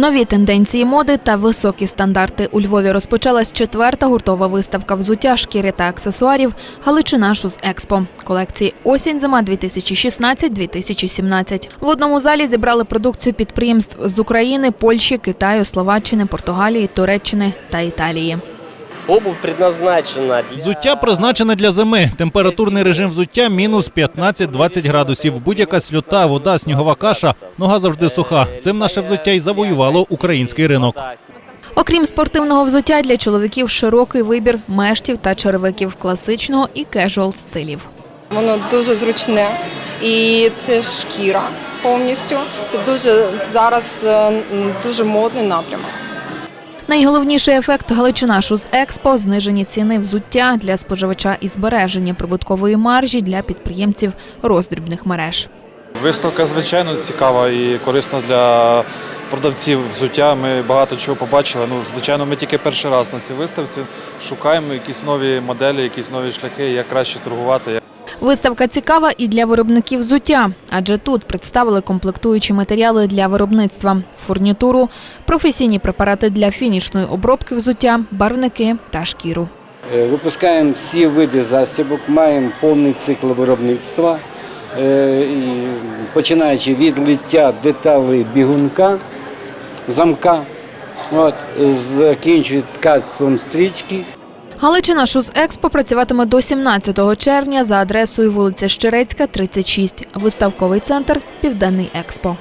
Нові тенденції моди та високі стандарти у Львові розпочалась четверта гуртова виставка взуття, шкіри та аксесуарів Галичина Шуз Експо колекції осінь зима 2016-2017. В одному залі зібрали продукцію підприємств з України, Польщі, Китаю, Словаччини, Португалії, Туреччини та Італії. Обувь предназначена для... Взуття призначене для зими. Температурний режим взуття мінус 15-20 градусів. Будь-яка сльота, вода, снігова каша, нога завжди суха. Цим наше взуття й завоювало український ринок. Окрім спортивного взуття, для чоловіків широкий вибір мештів та черевиків класичного і кежуал стилів. Воно дуже зручне і це шкіра повністю. Це дуже зараз е, дуже модний напрямок. Найголовніший ефект Галичина Шуз Експо знижені ціни взуття для споживача і збереження прибуткової маржі для підприємців роздрібних мереж. Виставка звичайно цікава і корисна для продавців взуття. Ми багато чого побачили. Ну, звичайно, ми тільки перший раз на цій виставці шукаємо якісь нові моделі, якісь нові шляхи, як краще торгувати. Виставка цікава і для виробників взуття, адже тут представили комплектуючі матеріали для виробництва, фурнітуру, професійні препарати для фінішної обробки взуття, барвники та шкіру. Е, Випускаємо всі види застібок, маємо повний цикл виробництва, Е, починаючи від лиття деталей бігунка, замка, закінчуючи ткацтвом стрічки. Галичина Шуз Експо працюватиме до 17 червня за адресою вулиця Щерецька, 36, виставковий центр Південний Експо.